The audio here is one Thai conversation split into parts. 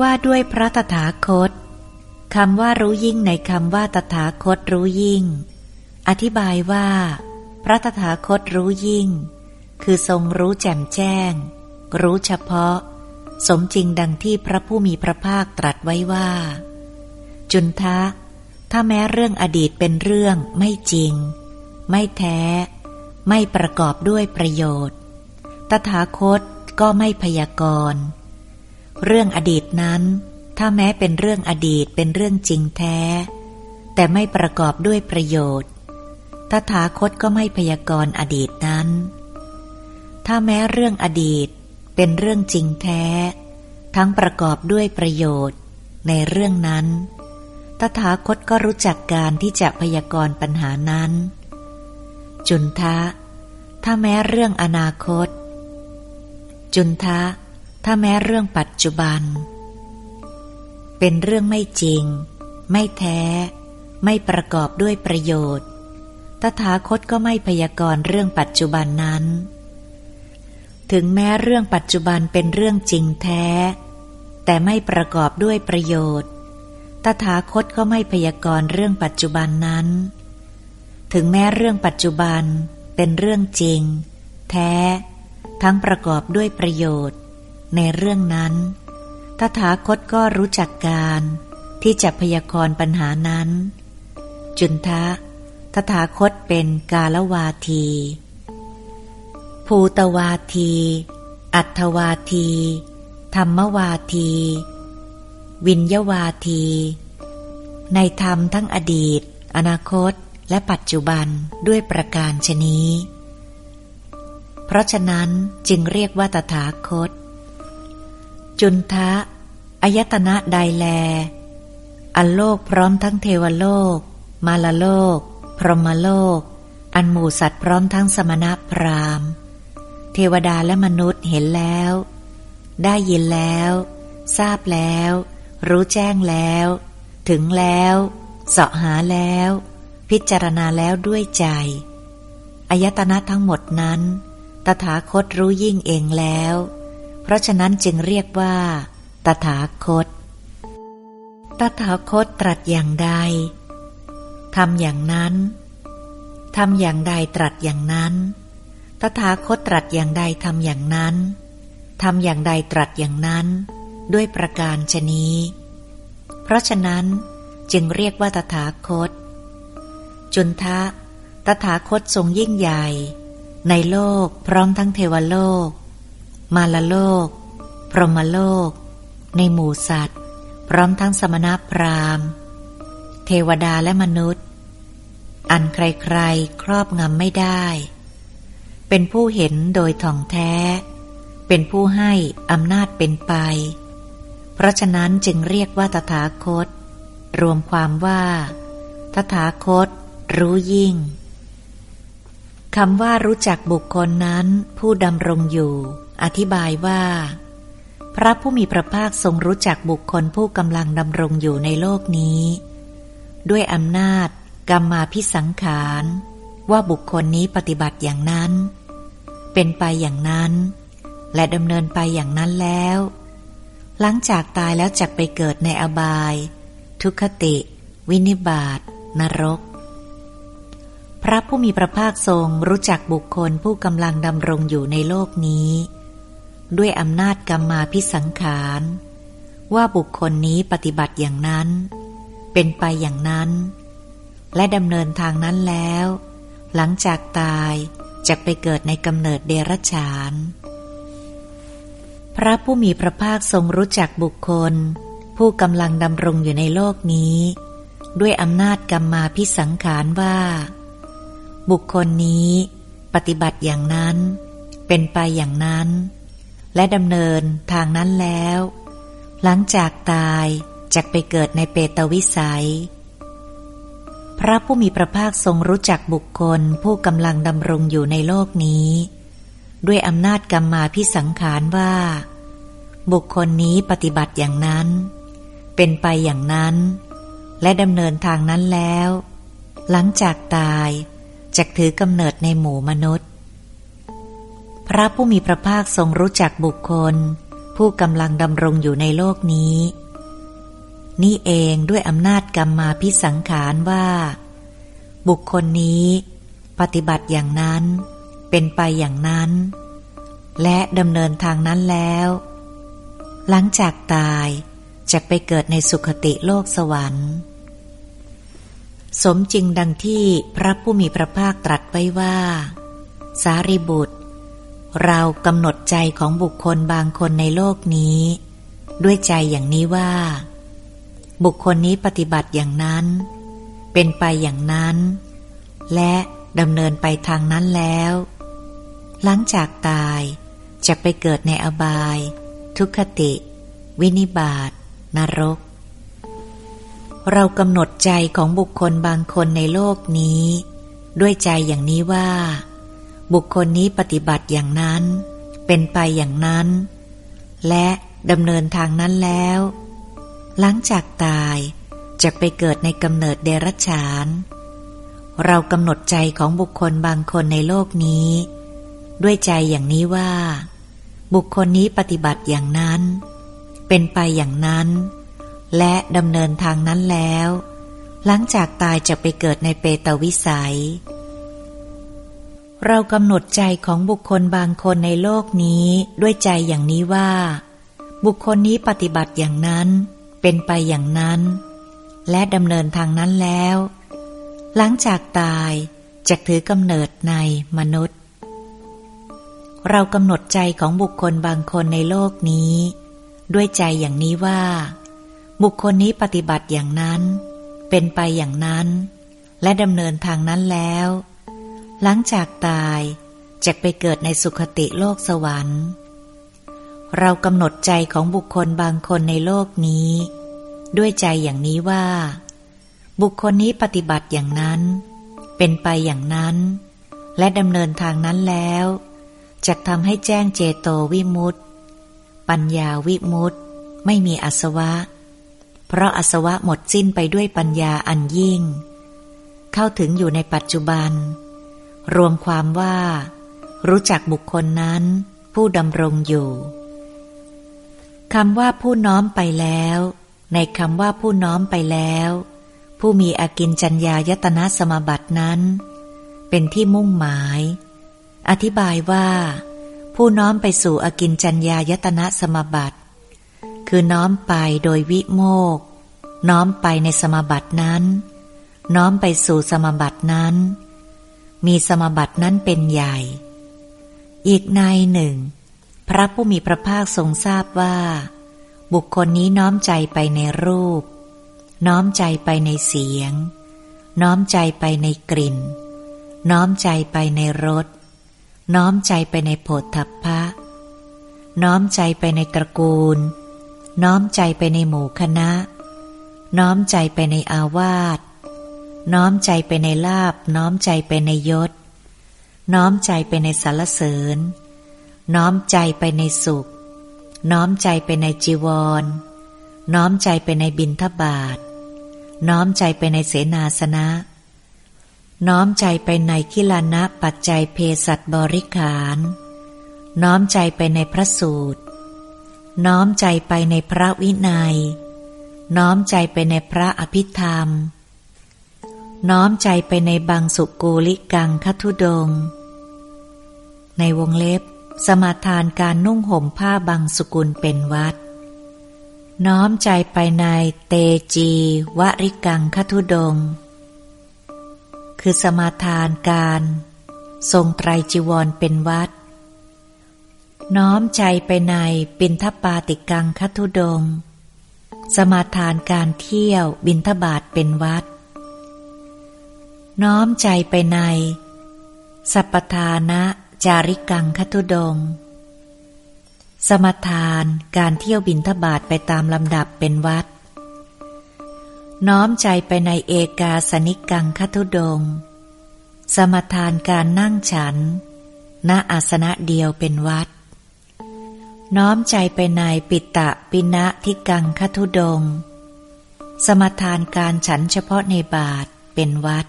ว่าด้วยพระตถาคตคำว่ารู้ยิ่งในคำว่าตถาคตรู้ยิ่ง อธิบายว่า พระตถาคตรู้ยิ่ง คือทรงรู้แจ่มแจ้ง รู้เฉพาะ สมจริงดังที่พระผู้มีพระภาคตรัสไว้ว่า จุนทะ ถ้าแม้เรื่องอดีตเป็นเรื่องไม่จริง ไม่แท้ ไม่ประกอบด้วยประโยชน์ ตถาคตก็ไม่พยากรณ์ เรื่องอดีตนั้น ถ้าแม้เป็นเรื่องอดีตเป็นเรื่องจริงแท้ แต่ไม่ประกอบด้วยประโยชน์ตถาคตก็ไม่พยากรณ์อดีตนั้น ถ้าแม้เรื่องอดีตเป็นเรื่องจริงแท้ ทั้งประกอบด้วยประโยชน์ในเรื่องนั้น ตถาคตก็รู้จักการที่จะพยากรณ์ปัญหานั้น จุนทะ ถ้าแม้เรื่องอนาคต จุนทะ ถ้าแม้เรื่องปัจจุบัน เป็นเรื่องไม่จริง ไม่แท้ ไม่ประกอบด้วยประโยชน์ ตถาคตก็ไม่พยากรณ์เรื่องปัจจุบันนั้น ถึงแม้เรื่องปัจจุบันเป็นเรื่องจริงแท้ แต่ไม่ประกอบด้วยประโยชน์ ตถาคตก็ไม่พยากรณ์เรื่องปัจจุบันนั้น ถึงแม้เรื่องปัจจุบันเป็นเรื่องจริง แท้ ทั้งประกอบด้วยประโยชน์ ในเรื่องนั้น ตถาคตก็รู้จักการที่จะพยากรณ์ปัญหานั้น จุนทะ ตถาคตเป็นกาลวาที ภูตวาที อัตวาที ธรรมวาที วิญยวาที ในธรรมทั้งอดีต อนาคตและปัจจุบันด้วยประการชนี้ เพราะฉะนั้นจึงเรียกว่าตถาคต จุนทะอายตนะใดแล อันโลกพร้อมทั้งเทวโลก มาลโลก พรหมโลก อันหมู่สัตว์พร้อมทั้งสมณะพราหมณ์ เทวดาและมนุษย์เห็นแล้ว ได้ยินแล้ว ทราบแล้ว รู้แจ้งแล้ว ถึงแล้วเสาะหาแล้ว พิจารณาแล้วด้วยใจอายตนะทั้งหมดนั้น ตถาคตรู้ยิ่งเองแล้ว เพราะฉะนั้นจึงเรียกว่า ตถาคต ตถาคตตรัสอย่างใดทำอย่างนั้นทำอย่างใดตรัสอย่างนั้น ตถาคตตรัสอย่างใดทำอย่างนั้นทำอย่างใดตรัสอย่างนั้น ด้วยประการชนี้ เพราะฉะนั้นจึงเรียกว่าตถาคต จุนทะ ตถาคตทรงยิ่งใหญ่ ในโลกพร้อมทั้งเทวโลก มาลโลก พรหมโลก ในหมู่สัตว์ พร้อมทั้งสมณพราหมณ์ เทวดาและมนุษย์ อันใครๆ ครอบงำไม่ได้ เป็นผู้เห็นโดยท่องแท้ เป็นผู้ให้อำนาจเป็นไป เพราะฉะนั้นจึงเรียกว่าตถาคต รวมความว่า ตถาคต รู้ยิ่งคำว่ารู้จักบุคคลนั้นผู้ดำรงอยู่ อธิบายว่า พระผู้มีพระภาคทรงรู้จักบุคคลผู้กำลังดำรงอยู่ในโลกนี้ ด้วยอำนาจกรรมาพิสังขาร ว่าบุคคลนี้ปฏิบัติอย่างนั้น เป็นไปอย่างนั้น และดำเนินไปอย่างนั้นแล้ว หลังจากตายแล้วจักไปเกิดในอบาย ทุคติ วินิบาตนรก พระผู้มีพระภาคทรงรู้จักบุคคลผู้กำลังดำรงอยู่ในโลกนี้ ด้วยอำนาจกรรมมาพิสังขาร ว่าบุคคลนี้ปฏิบัติอย่างนั้น เป็นไปอย่างนั้น และดำเนินทางนั้นแล้ว หลังจากตายจะไปเกิดในกำเนิดเดรัจฉาน พระผู้มีพระภาคทรงรู้จักบุคคล ผู้กำลังดำรงอยู่ในโลกนี้ ด้วยอำนาจกรรมมาพิสังขารว่า บุคคลนี้ ปฏิบัติอย่างนั้น เป็นไปอย่างนั้น และดำเนินทางนั้นแล้ว หลังจากตายจะไปเกิดในเปตวิสัย พระผู้มีพระภาคทรงรู้จักบุคคลผู้กำลังดำรงอยู่ในโลกนี้ ด้วยอำนาจกรรมาพิสังขารว่า บุคคลนี้ปฏิบัติอย่างนั้น เป็นไปอย่างนั้น และดำเนินทางนั้นแล้ว หลังจากตายจะถือกำเนิดในหมู่มนุษย์ พระผู้มีพระภาคทรงรู้จักบุคคล ผู้กำลังดำรงอยู่ในโลกนี้ นี่เองด้วยอำนาจกรรมมาพิสังขารว่า บุคคลนี้ ปฏิบัติอย่างนั้น เป็นไปอย่างนั้น และดำเนินทางนั้นแล้ว หลังจากตายจะไปเกิดในสุคติโลกสวรรค์ สมจริงดังที่พระผู้มีพระภาคตรัสไว้ว่า สารีบุตร เรากำหนดใจของบุคคลบางคนในโลกนี้ ด้วยใจอย่างนี้ว่า บุคคลนี้ปฏิบัติอย่างนั้น เป็นไปอย่างนั้น และดำเนินไปทางนั้นแล้ว หลังจากตายจะไปเกิดในอบาย ทุกขติ วินิบาตนรก เรากำหนดใจของบุคคลบางคนในโลกนี้ ด้วยใจอย่างนี้ว่า บุคคลนี้ปฏิบัติอย่างนั้น เป็นไปอย่างนั้น และดำเนินทางนั้นแล้ว หลังจากตายจะไปเกิดในกำเนิดเดรัจฉาน เรากำหนดใจของบุคคลบางคนในโลกนี้ ด้วยใจอย่างนี้ว่า บุคคลนี้ปฏิบัติอย่างนั้น เป็นไปอย่างนั้น และดำเนินทางนั้นแล้ว หลังจากตายจะไปเกิดในเปตวิสัย เรากำหนดใจของบุคคลบางคนในโลกนี้ด้วยใจอย่างนี้ว่า บุคคลนี้ปฏิบัติอย่างนั้น เป็นไปอย่างนั้น และดำเนินทางนั้นแล้ว หลังจากตายจะถือกำเนิดในมนุษย์ เรากำหนดใจของบุคคลบางคนในโลกนี้ ด้วยใจอย่างนี้ว่า บุคคลนี้ปฏิบัติอย่างนั้น เป็นไปอย่างนั้น และดำเนินทางนั้นแล้ว หลังจากตายจะไปเกิดในสุคติโลกสวรรค์ เรากำหนดใจของบุคคลบางคนในโลกนี้ ด้วยใจอย่างนี้ว่า บุคคลนี้ปฏิบัติอย่างนั้น เป็นไปอย่างนั้น และดำเนินทางนั้นแล้วจะทำให้แจ้งเจโตวิมุตตปัญญาวิมุตต์ไม่มีอสวะ เพราะอสวะหมดสิ้นไปด้วยปัญญาอันยิ่ง เข้าถึงอยู่ในปัจจุบัน รวมความว่า รู้จักบุคคลนั้น ผู้ดำรงอยู่คำว่าผู้น้อมไปแล้ว ในคำว่าผู้น้อมไปแล้ว ผู้มีอากินจัญญายตนะสมบัตินั้น เป็นที่มุ่งหมาย อธิบายว่า ผู้น้อมไปสู่อกินจัญญายตนะสมบัติ คือน้อมไปโดยวิโมก น้อมไปในสมบัตินั้น น้อมไปสู่สมบัตินั้น มีสมบัตินั้นเป็นใหญ่ อีกในหนึ่ง พระผู้มีพระภาคทรงทราบว่า บุคคลนี้น้อมใจไปในรูป น้อมใจไปในเสียง น้อมใจไปในกลิ่น น้อมใจไปในรส น้อมใจไปในโพธัพพะ น้อมใจไปในตระกูล น้อมใจไปในหมู่คณะ น้อมใจไปในอาวาส น้อมใจไปในลาบ น้อมใจไปในยศ น้อมใจไปในสารเสริญ น้อมใจไปในสุข น้อมใจไปในจีวร น้อมใจไปในบินทบาท น้อมใจไปในเสนาสนะ น้อมใจไปในคิลานะปัจจัยเพสัตบริขาร น้อมใจไปในพระสูตร น้อมใจไปในพระวินัย น้อมใจไปในพระอภิธรรม น้อมใจไปในบางสุกูลิกังคัทุดง ในวงเล็บ สมาทานการนุ่งห่มผ้าบางสุกุลเป็นวัด น้อมใจไปในเตจีวริกังคัทุดง คือสมาทานการ ทรงไตรจีวรเป็นวัด น้อมใจไปในบินทปาติกังคัตุดง สมาทานการเที่ยวบินทบาทเป็นวัด น้อมใจไปใน สัพทานะจาริกังคตุดง สมทานการเที่ยวบินทบาทไปตามลำดับเป็นวัด น้อมใจไปในเอกาสนิกังคทุดง สมทานการนั่งฉัน ณอาสนะเดียวเป็นวัด น้อมใจไปในปิตะปินะทิกังคทุดง สมทานการฉันเฉพาะในบาทเป็นวัด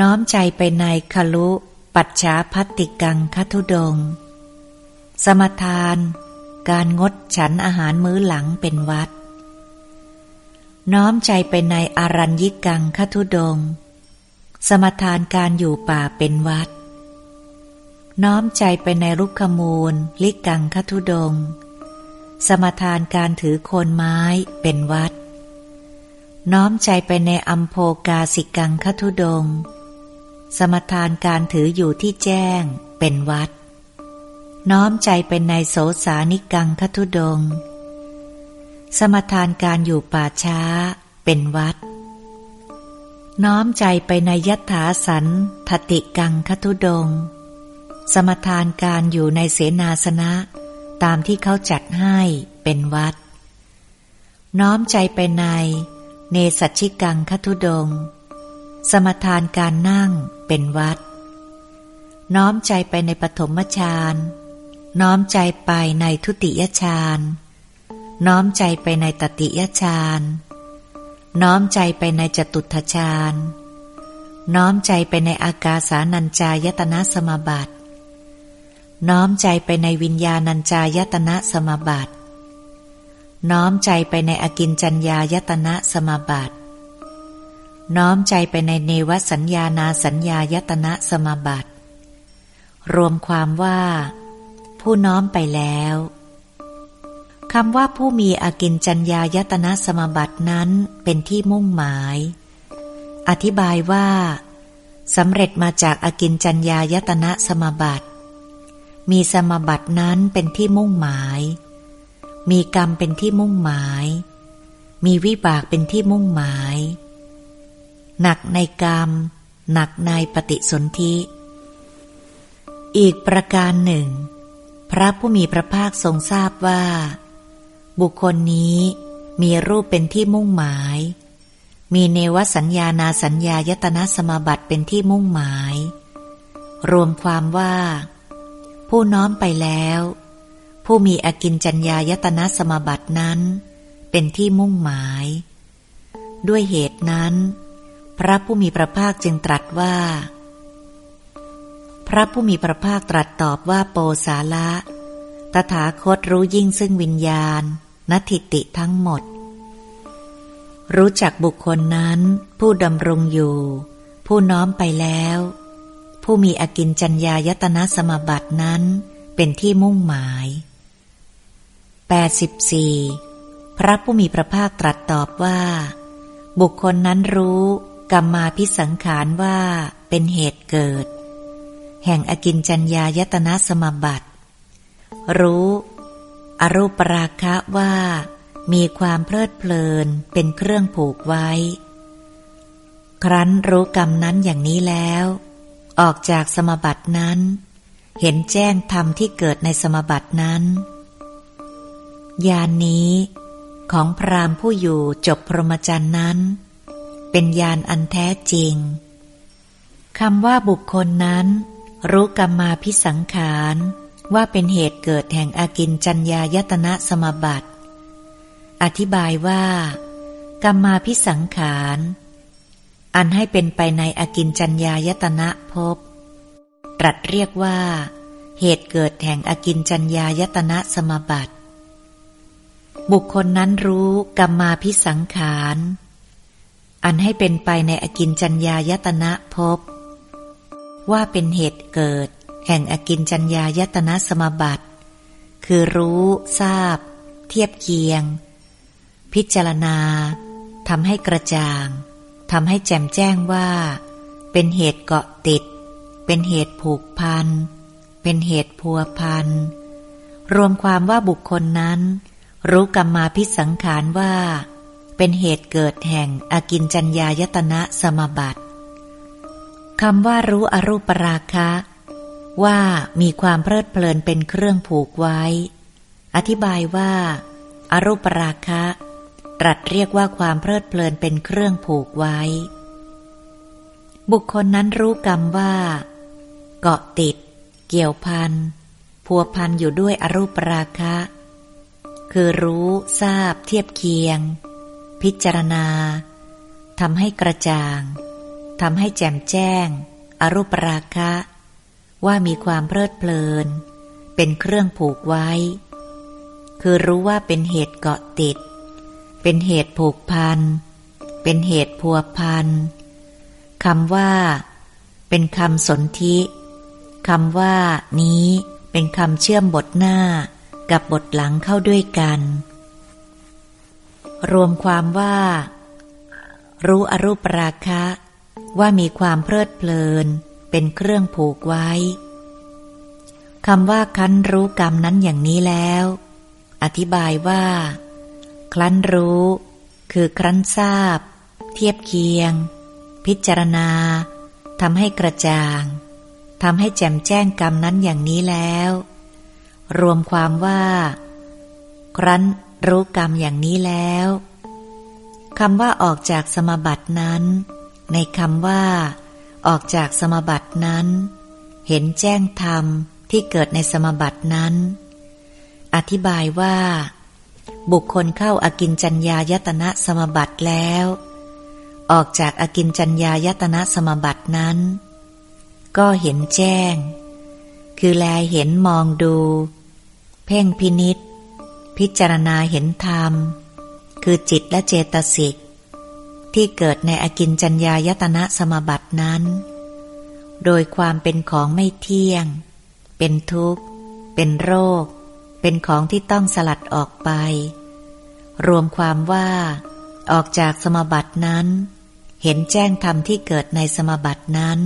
น้อมใจไปในคลุปัจฉาพัติกังคทุดง สมทาน การงดฉันอาหารมื้อหลังเป็นวัด น้อมใจไปในอารัญญิกังคทุดง สมทานการอยู่ป่าเป็นวัด น้อมใจไปในรุกขมูล ลิกังคทุดง สมทานการถือโคนไม้เป็นวัด น้อมใจไปในอัมโพกาสิกังคทุดง สมทานการถืออยู่ที่แจ้งเป็นวัด น้อมใจเป็นในโสสานิกังคทุดง สมทานการอยู่ป่าช้าเป็นวัด น้อมใจไปในยัตถาสันทติกังคทุดง สมทานการอยู่ในเสนาสนะตามที่เขาจัดให้เป็นวัด น้อมใจไปใน เนสัชิกังคทุดง สมทานการนั่งเป็นวัด น้อมใจไปในปฐมฌานน้อมใจไปในทุติยฌานน้อมใจไปในตติยฌานน้อมใจไปในจตุทฌานน้อมใจไปในอากาสานัญจายตนะสมบัติ น้อมใจไปในวิญญาณัญจายตนะสมบัติ น้อมใจไปในอกินจัญญายตนะสมบัติ น้อมใจไปในเนวสัญญานาสัญญายตนะสมบัติ รวมความว่า ผู้น้อมไปแล้วคำว่าผู้มีอากินจัญญายตนะสมบัตินั้นเป็นที่มุ่งหมาย อธิบายว่าสำเร็จมาจากอากินจัญญายตนะสมบัติ มีสมบัตินั้นเป็นที่มุ่งหมาย มีกรรมเป็นที่มุ่งหมาย มีวิบากเป็นที่มุ่งหมาย หนักในกรรมหนักในปฏิสนธิ อีกประการหนึ่ง พระผู้มีพระภาคทรงทราบว่า บุคคลนี้มีรูปเป็นที่มุ่งหมาย มีเนวสัญญานาสัญญายตนะสมาบัติเป็นที่มุ่งหมาย รวมความว่า ผู้น้อมไปแล้ว ผู้มีอกินจัญญายตนะสมาบัตินั้น เป็นที่มุ่งหมาย ด้วยเหตุนั้น พระผู้มีพระภาคจึงตรัสว่า พระผู้มีพระภาคตรัสตอบว่าโปสาละ ตถาคตรู้ยิ่งซึ่งวิญญาณนัตถิติทั้งหมด รู้จักบุคคลนั้น ผู้ดำรงอยู่ ผู้น้อมไปแล้ว ผู้มีอกินจัญญายตนะสมบัตินั้นเป็นที่มุ่งหมาย 84. พระผู้มีพระภาคตรัสตอบว่า บุคคลนั้นรู้ กรรมาพิสังขารว่าเป็นเหตุเกิด แห่งอกินจัญญายตนะสมบัติ รู้ อรูปราคะว่า มีความเพลิดเพลินเป็นเครื่องผูกไว้ ครั้นรู้กรรมนั้นอย่างนี้แล้ว ออกจากสมบัตินั้น เห็นแจ้งธรรมที่เกิดในสมบัตินั้นญาณนนี้ของพรามผู้อยู่จบพรหมจรรย์นั้น เป็นญาณอันแท้จริงคำว่าบุคคลนั้น รู้กรรมาพิสังขารว่าเป็นเหตุเกิดแห่งอากินจัญญายตนะสมบัติ อธิบายว่า กรรมาพิสังขารอันให้เป็นไปในอากินจัญญายตนะพบตรัสเรียกว่า เหตุเกิดแห่งอากินจัญญายตนะสมบัติ บุคคลนั้นรู้กรรมาพิสังขาร อันให้เป็นไปในอกินจัญญายตนะพบว่าเป็นเหตุเกิด แห่งอกินจัญญายตนะสมบัติ คือรู้ทราบ เทียบเคียง พิจารณาทำให้กระจ่างทำให้แจ่มแจ้งว่า เป็นเหตุเกาะติด เป็นเหตุผูกพัน เป็นเหตุพัวพัน รวมความว่าบุคคลนั้น รู้กรรมาพิสังขารว่า เป็นเหตุเกิดแห่งอากินจัญญายตนะสมบัติคำว่ารู้อรูปราคะ ว่ามีความเพลิดเพลินเป็นเครื่องผูกไว้ อธิบายว่าอารูปราคะ ตรัสเรียกว่าความเพลิดเพลินเป็นเครื่องผูกไว้ บุคคลนั้นรู้กรรมว่า เกาะติด เกี่ยวพันพัวพันอยู่ด้วยอรูปราคะ คือรู้ทราบเทียบเคียง พิจารณาทำให้กระจ่างทำให้แจ่มแจ้ง อรูปราคะ ว่ามีความเพลิดเพลิน เป็นเครื่องผูกไว้ คือรู้ว่าเป็นเหตุเกาะติด เป็นเหตุผูกพัน เป็นเหตุพัวพันคำว่า เป็นคำสนธิคำว่านี้เป็นคำเชื่อมบทหน้ากับบทหลังเข้าด้วยกัน รวมความว่า รู้อรูปราคะ ว่ามีความเพลิดเพลิน เป็นเครื่องผูกไว้คำว่าคั้นรู้กรรมนั้นอย่างนี้แล้ว อธิบายว่า คลั้นรู้ คือครั้นทราบ เทียบเคียง พิจารณาทำให้กระจ่างทำให้แจ่มแจ้งกรรมนั้นอย่างนี้แล้ว รวมความว่า ครั้น รู้กรรมอย่างนี้แล้วคำว่าออกจากสมบัตินั้น ในคำว่า ออกจากสมบัตินั้น เห็นแจ้งธรรมที่เกิดในสมบัตินั้น อธิบายว่า บุคคลเข้าอากินจัญญายตนะสมบัติแล้ว ออกจากอากินจัญญายตนะสมบัตินั้น ก็เห็นแจ้ง คือแลเห็นมองดู เพ่งพินิษ พิจารณาเห็นธรรม คือจิตและเจตสิก ที่เกิดในอกินจัญญายตนะสมบัตินั้น โดยความเป็นของไม่เที่ยง เป็นทุกข์ เป็นโรค เป็นของที่ต้องสลัดออกไป รวมความว่า ออกจากสมบัตินั้น เห็นแจ้งธรรมที่เกิดในสมบัตินั้น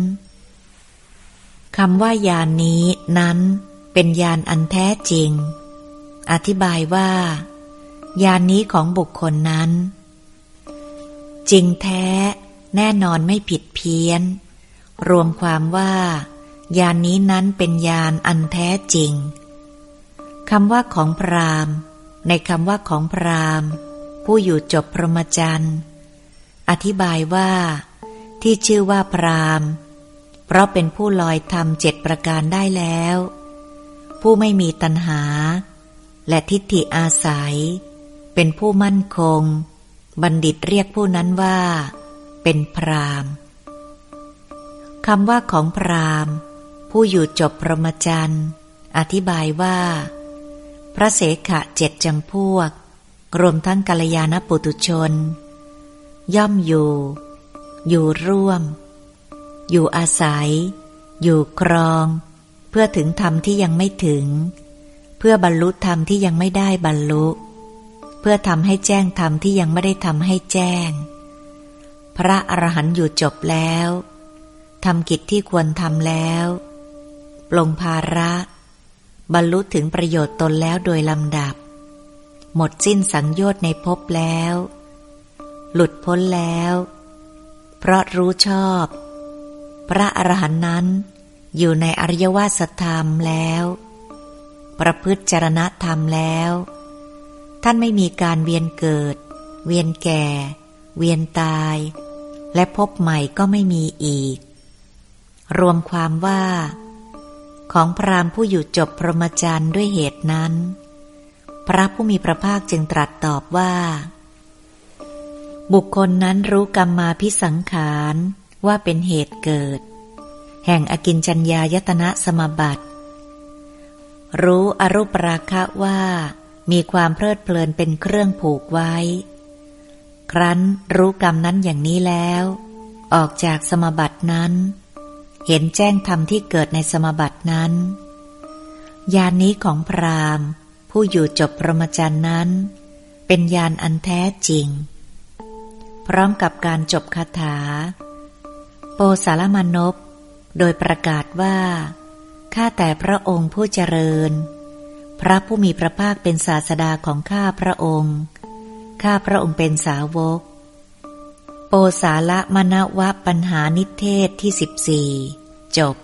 คำว่ายานนี้นั้นเป็นยานอันแท้จริง อธิบายว่า ยานนี้ของบุคคลนั้น จริงแท้แน่นอนไม่ผิดเพี้ยน รวมความว่า ยานนี้นั้นเป็นยานอันแท้จริงคำว่าของพรามในคำว่าของพรามผู้อยู่จบพรหมจรรย์อธิบายว่า ที่ชื่อว่าพรามเพราะเป็นผู้ลอยทำเจ็ดประการได้แล้ว ผู้ไม่มีตัณหา และทิฏฐิอาศัย เป็นผู้มั่นคง บัณฑิตเรียกผู้นั้นว่า เป็นพรามคำว่าของพรามผู้อยู่จบพรหมจรรย์อธิบายว่า พระเสขะเจ็ดจำพวก รวมทั้งกัลยาณปุตุชน ย่อมอยู่ อยู่ร่วม อยู่อาศัย อยู่ครอง เพื่อถึงธรรมที่ยังไม่ถึง เพื่อบรรลุธรรมที่ยังไม่ได้บรรลุ เพื่อทำให้แจ้งธรรมที่ยังไม่ได้ทำให้แจ้ง พระอรหันต์อยู่จบแล้วทำกิจที่ควรทำแล้วปลงภาระ บรรลุถึงประโยชน์ตนแล้วโดยลำดับ หมดสิ้นสังโยชน์ในภพแล้ว หลุดพ้นแล้ว เพราะรู้ชอบ พระอรหันต์นั้นอยู่ในอริยวาสธรรมแล้ว ประพฤติจรณธรรมแล้ว ท่านไม่มีการเวียนเกิด เวียนแก่ เวียนตาย และพบใหม่ก็ไม่มีอีก รวมความว่า ของพราหมณ์ผู้อยู่จบพรหมจรรย์ด้วยเหตุนั้น พระผู้มีพระภาคจึงตรัสตอบว่า บุคคลนั้นรู้กรรมมาพิสังขารว่าเป็นเหตุเกิด แห่งอกินจัญญายตนะสมบัติ รู้อรูปราคะว่ามีความเพลิดเพลินเป็นเครื่องผูกไว้ ครั้นรู้กรรมนั้นอย่างนี้แล้ว ออกจากสมบัตินั้น เห็นแจ้งธรรมที่เกิดในสมบัตินั้น ยานนี้ของพราหมณ์ ผู้อยู่จบพรหมจรรย์นั้น เป็นยานอันแท้จริง พร้อมกับการจบคาถา โปสารมานพโดยประกาศว่า ข้าแต่พระองค์ผู้เจริญ พระผู้มีพระภาคเป็นศาสดาของข้าพระองค์ ข้าพระองค์เป็นสาวก โปสาละมณวะปัญหานิเทศที่สิบสี่จบ